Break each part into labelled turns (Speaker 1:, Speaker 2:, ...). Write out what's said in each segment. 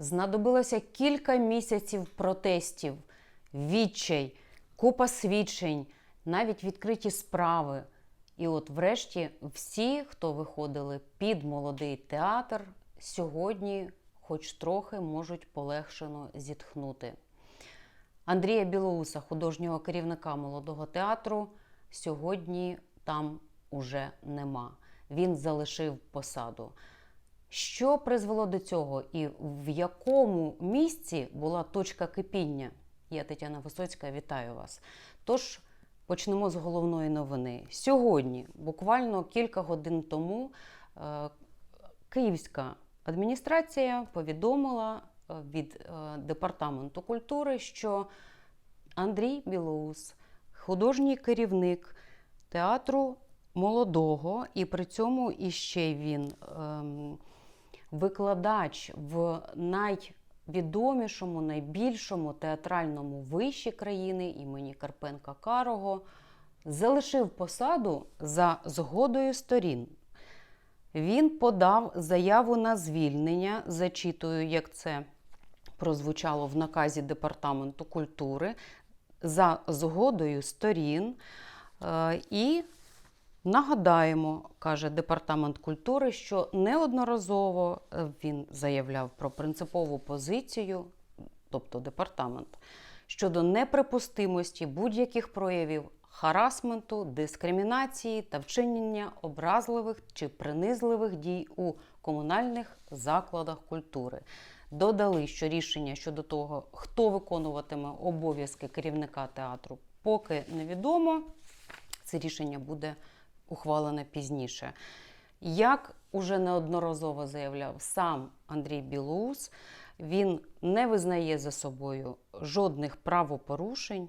Speaker 1: Знадобилося кілька місяців протестів, відчай, купа свідчень, навіть відкриті справи. І от, врешті, всі, хто виходили під молодий театр, сьогодні, хоч трохи, можуть полегшено зітхнути. Андрія Білоуса, художнього керівника молодого театру, сьогодні там уже нема. Він залишив посаду. Що призвело до цього і в якому місці була точка кипіння? Я Тетяна Висоцька, вітаю вас. Тож почнемо з головної новини. Сьогодні, буквально кілька годин тому, е, Київська адміністрація повідомила е, від е, департаменту культури, що Андрій Білоус, художній керівник театру молодого, і при цьому іще він ем, викладач в найвідомішому, найбільшому театральному виші країни імені Карпенка Карого, залишив посаду за згодою сторін. Він подав заяву на звільнення, зачитую, як це прозвучало в наказі Департаменту культури, за згодою сторін. Е, І нагадаємо, каже Департамент культури, що неодноразово е, він заявляв про принципову позицію, тобто департамент, щодо неприпустимості будь-яких проявів харасменту, дискримінації та вчинення образливих чи принизливих дій у комунальних закладах культури. Додали, що рішення щодо того, хто виконуватиме обов'язки керівника театру, поки невідомо. Це рішення буде ухвалене пізніше. Як уже неодноразово заявляв сам Андрій Білоус, він не визнає за собою жодних правопорушень,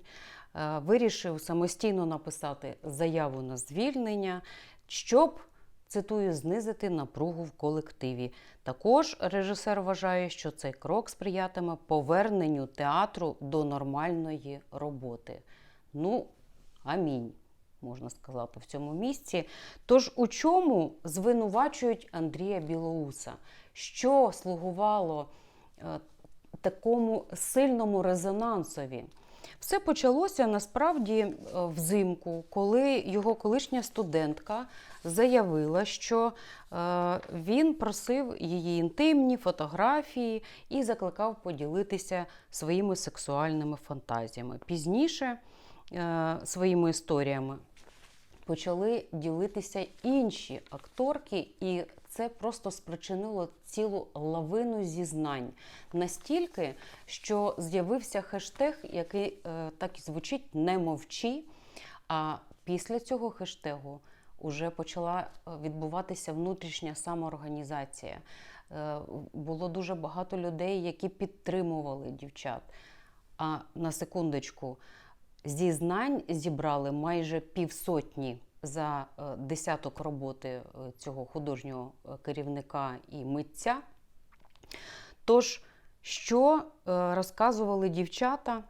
Speaker 1: е, вирішив самостійно написати заяву на звільнення, щоб, цитую, знизити напругу в колективі. Також режисер вважає, що цей крок сприятиме поверненню театру до нормальної роботи. Ну, амінь можна сказати, в цьому місці. Тож у чому звинувачують Андрія Білоуса? Що слугувало е, такому сильному резонансові? Все почалося насправді е, взимку, коли його колишня студентка заявила, що е, він просив її інтимні фотографії і закликав поділитися своїми сексуальними фантазіями. Пізніше своїми історіями почали ділитися інші акторки, і це просто спричинило цілу лавину зізнань. Настільки, що з'явився хештег, який е, так і звучить не мовчи. А після цього хештегу вже почала е, відбуватися внутрішня самоорганізація. Е, було дуже багато людей, які підтримували дівчат. А на секундочку, зізнань зібрали майже півсотні за е, десяток роботи е, цього художнього е, керівника і митця. Тож, що розказували дівчата?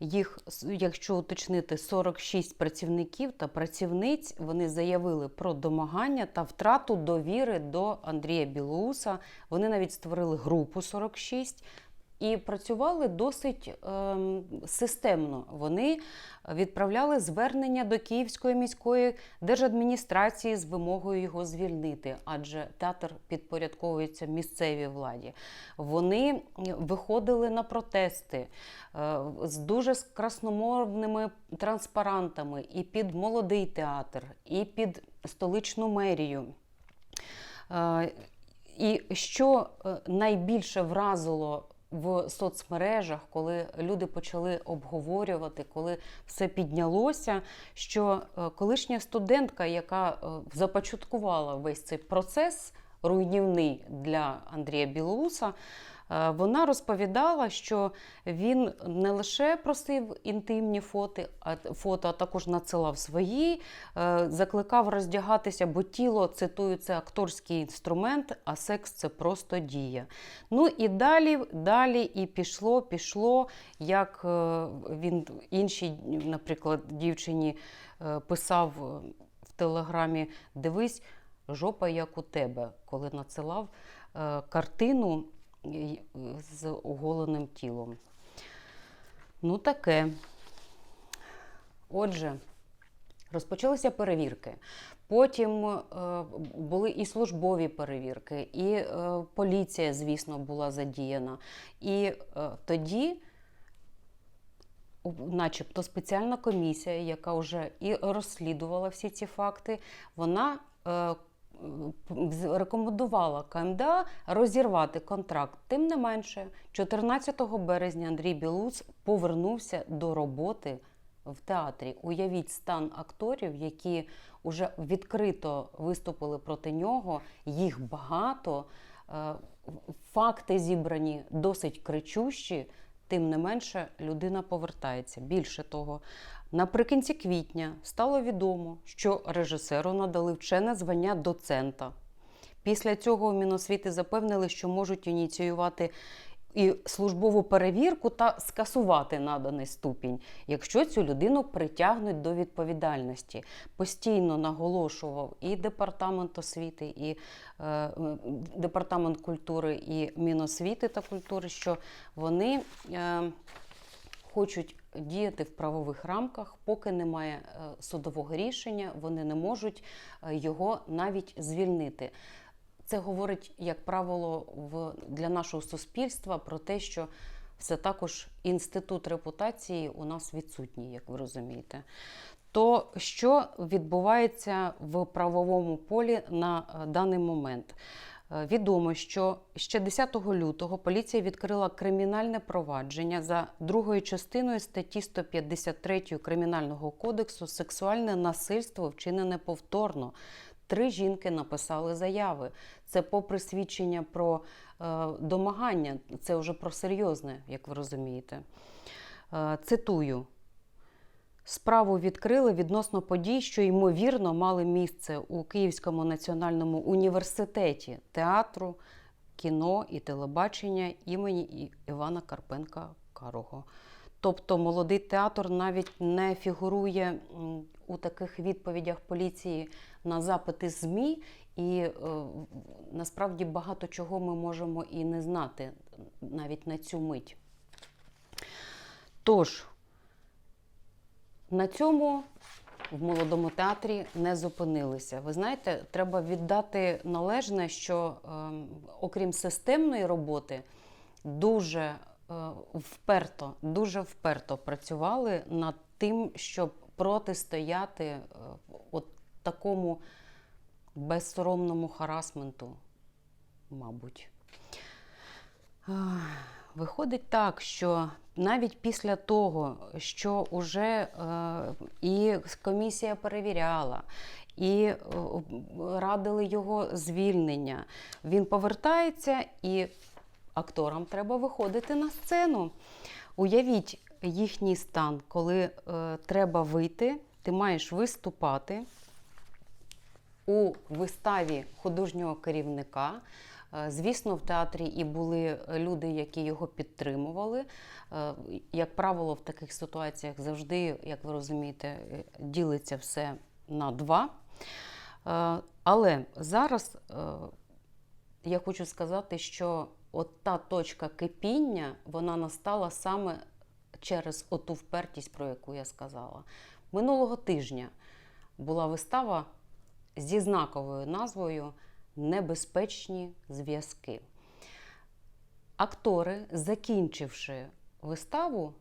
Speaker 1: Їх, якщо уточнити, 46 працівників та працівниць вони заявили про домагання та втрату довіри до Андрія Білоуса. Вони навіть створили групу 46 і працювали досить ем, системно. Вони відправляли звернення до Київської міської держадміністрації з вимогою його звільнити, адже театр підпорядковується місцевій владі. Вони виходили на протести е, з дуже красномовними транспарантами і під молодий театр, і під столичну мерію. Е, І що е, найбільше вразило в соцмережах, коли люди почали обговорювати, коли все піднялося, що е, колишня студентка, яка е, започаткувала весь цей процес руйнівний для Андрія Білоуса, вона розповідала, що він не лише просив інтимні фото, а фото, а також надсилав свої, е, закликав роздягатися, бо тіло, цитую, це акторський інструмент, а секс це просто дія. Ну і далі, далі і пішло, пішло, як е, він іншій, наприклад, дівчині е, писав е, в телеграмі: Дивись, жопа як у тебе, коли надсилав е, картину. З оголеним тілом. Ну, таке. Отже, розпочалися перевірки. Потім е, були і службові перевірки, і е, поліція, звісно, була задіяна. І е, тоді, начебто, спеціальна комісія, яка вже і розслідувала всі ці факти, вона е, рекомендувала КМДА розірвати контракт. Тим не менше, 14 березня Андрій Білус повернувся до роботи в театрі. Уявіть стан акторів, які вже відкрито виступили проти нього. Їх багато, е, факти зібрані досить кричущі. Тим не менше, людина повертається. Більше того, наприкінці квітня стало відомо, що режисеру надали вчене звання доцента. Після цього Міносвіти запевнили, що можуть ініціювати і службову перевірку та скасувати наданий ступінь, якщо цю людину притягнуть до відповідальності. Постійно наголошував і департамент освіти, і е, департамент культури, і Міносвіти та культури, що вони. Е, Хочуть діяти в правових рамках, поки немає е, судового рішення, вони не можуть е, його навіть звільнити. Це говорить, як правило, в, для нашого суспільства про те, що все також інститут репутації у нас відсутній, як ви розумієте. То що відбувається в правовому полі на е, даний момент? Е, Відомо, що ще 10 лютого поліція відкрила кримінальне провадження за другою частиною статті 153 Кримінального кодексу сексуальне насильство вчинене повторно. Три жінки написали заяви. Це попри свідчення про е, домагання, це вже про серйозне, як ви розумієте. Е, цитую. Справу відкрили відносно подій, що ймовірно мали місце у Київському національному університеті театру, кіно і телебачення імені Івана Карпенка Карого. Тобто молодий театр навіть не фігурує у таких відповідях поліції на запити ЗМІ, і е, насправді багато чого ми можемо і не знати навіть на цю мить. Тож, на цьому в молодому театрі не зупинилися. Ви знаєте, треба віддати належне, що е, окрім системної роботи, дуже е, вперто, дуже вперто працювали над тим, щоб протистояти е, от такому безсоромному харасменту, мабуть. Виходить так, що навіть після того, що вже е, і комісія перевіряла, і е, радили його звільнення, він повертається і акторам треба виходити на сцену. Уявіть їхній стан, коли е, треба вийти, ти маєш виступати у виставі художнього керівника. Е, Звісно, в театрі і були люди, які його підтримували. Е, Як правило, в таких ситуаціях завжди, як ви розумієте, е, ділиться все на два. Е, Але зараз е, я хочу сказати, що от та точка кипіння вона настала саме через оту впертість, про яку я сказала. Минулого тижня була вистава зі знаковою назвою Небезпечні зв'язки. Актори, закінчивши виставу,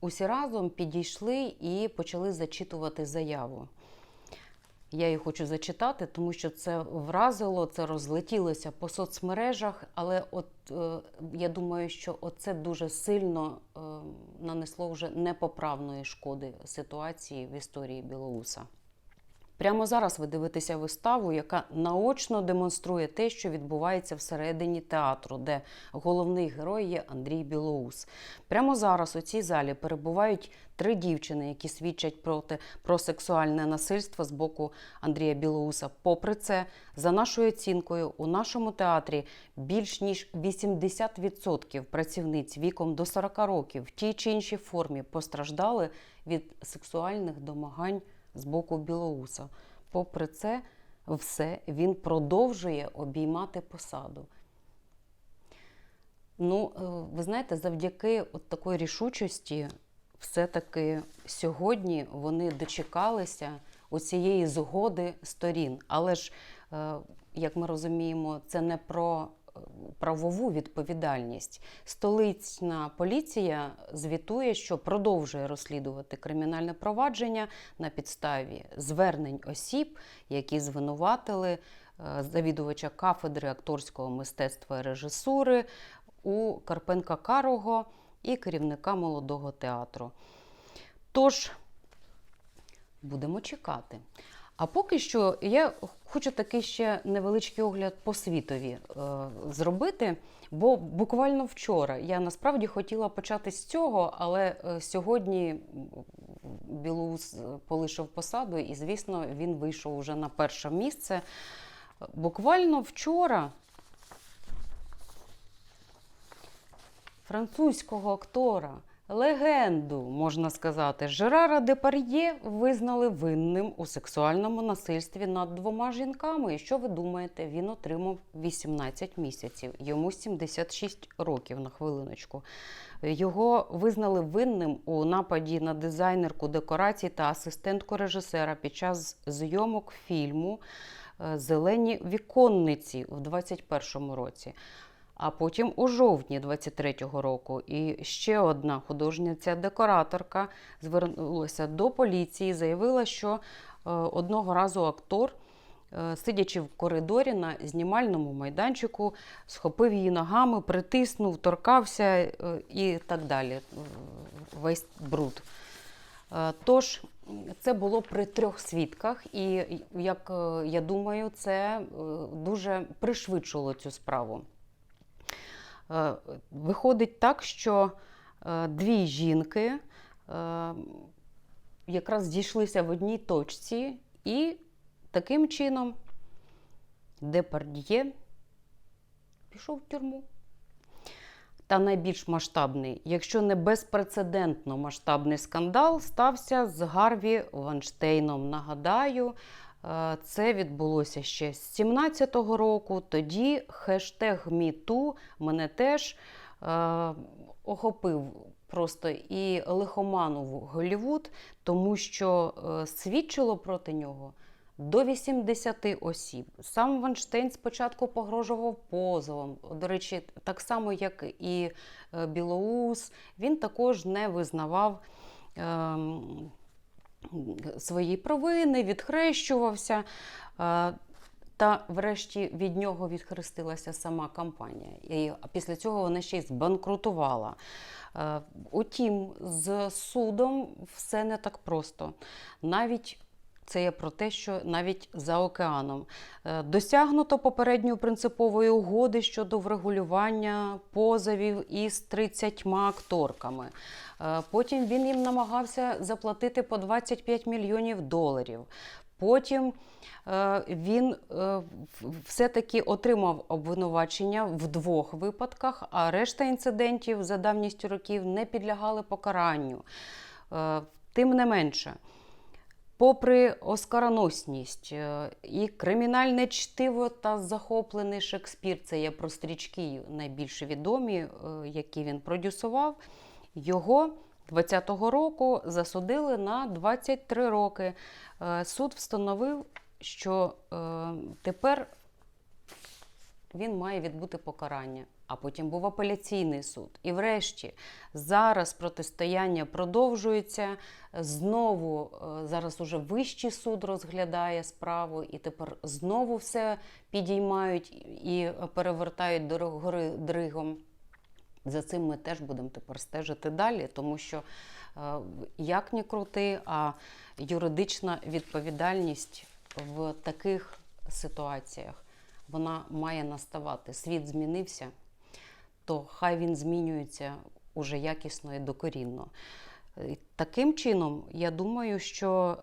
Speaker 1: усі разом підійшли і почали зачитувати заяву. Я її хочу зачитати, тому що це вразило, це розлетілося по соцмережах, але от е, я думаю, що це дуже сильно е, нанесло вже непоправної шкоди ситуації в історії Білоуса. Прямо зараз ви дивитеся виставу, яка наочно демонструє те, що відбувається всередині театру, де головний герой є Андрій Білоус. Прямо зараз у цій залі перебувають три дівчини, які свідчать проти про сексуальне насильство з боку Андрія Білоуса. Попри це, за нашою оцінкою, у нашому театрі більш ніж 80% працівниць віком до 40 років в тій чи іншій формі постраждали від сексуальних домагань з боку Білоуса. Попри це, все він продовжує обіймати посаду. Ну, е, ви знаєте, завдяки от такої рішучості, все-таки сьогодні вони дочекалися оцієї згоди сторін. Але ж, е, як ми розуміємо, це не про правову відповідальність. Столична поліція звітує, що продовжує розслідувати кримінальне провадження на підставі звернень осіб, які звинуватили е, завідувача кафедри акторського мистецтва і режисури у Карпенка Карого і керівника молодого театру. Тож, будемо чекати. А поки що я хочу такий ще невеличкий огляд по світові е, зробити. Бо буквально вчора я насправді хотіла почати з цього, але е, сьогодні Білоус е, полишив посаду, і, звісно, він вийшов уже на перше місце. Буквально вчора французького актора, легенду, можна сказати, Жерара Депар'є визнали винним у сексуальному насильстві над двома жінками. І що ви думаєте? Він отримав 18 місяців, йому 76 років на хвилиночку. Його визнали винним у нападі на дизайнерку декорацій та асистентку режисера під час зйомок фільму е, Зелені віконниці в 21 році. А потім у жовтні 23-го року і ще одна художниця-декораторка звернулася до поліції, заявила, що е, одного разу актор, е, сидячи в коридорі на знімальному майданчику, схопив її ногами, притиснув, торкався е, і так далі. Весь бруд. Тож це було при трьох свідках, і як я думаю, це дуже пришвидшило цю справу. Е, Виходить так, що е, дві жінки е, якраз зійшлися в одній точці, і таким чином Депард'є пішов в тюрму. Та найбільш масштабний, якщо не безпрецедентно масштабний скандал, стався з Гарві Ванштейном. Нагадаю, це відбулося ще з 17-го року. Тоді хештег МіТу мене теж е, охопив просто і лихоманув Голлівуд, тому що е, свідчило проти нього до 80 осіб. Сам Ванштейн спочатку погрожував позовом. До речі, так само, як і е, Білоус, він також не визнавав. ем, Свої провини, відхрещувався, е, та врешті від нього відхрестилася сама компанія. І після цього вона ще й збанкрутувала. Е, Утім, з судом все не так просто. Навіть це є про те, що навіть за океаном Е, досягнуто попередньої принципової угоди щодо врегулювання позовів із 30 акторками. Е, Потім він їм намагався заплатити по 25 мільйонів доларів. Потім е, він все-таки отримав обвинувачення в двох випадках, а решта інцидентів за давністю років не підлягали покаранню. Тим не менше, попри оскароносність е, і кримінальне чтиво та захоплений Шекспір, це є про стрічки найбільш відомі, е, які він продюсував, його 20-го року засудили на 23 роки. Е, Суд встановив, що тепер він має відбути покарання. А потім був апеляційний суд. І врешті зараз протистояння продовжується. Знову е, зараз уже вищий суд розглядає справу, і тепер знову все підіймають і перевертають до гори дригом. За цим ми теж будемо тепер стежити далі, тому що е, як ні крути, а юридична відповідальність в таких ситуаціях вона має наставати. Світ змінився, то хай він змінюється уже якісно і докорінно. Таким чином, я думаю, що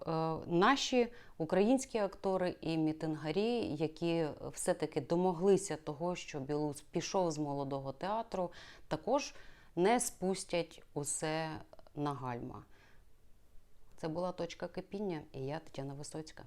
Speaker 1: е, наші українські актори і мітингарі, які все-таки домоглися того, що Білус пішов з молодого театру, також не спустять усе на гальма. Це була точка кипіння, і я Тетяна Висоцька.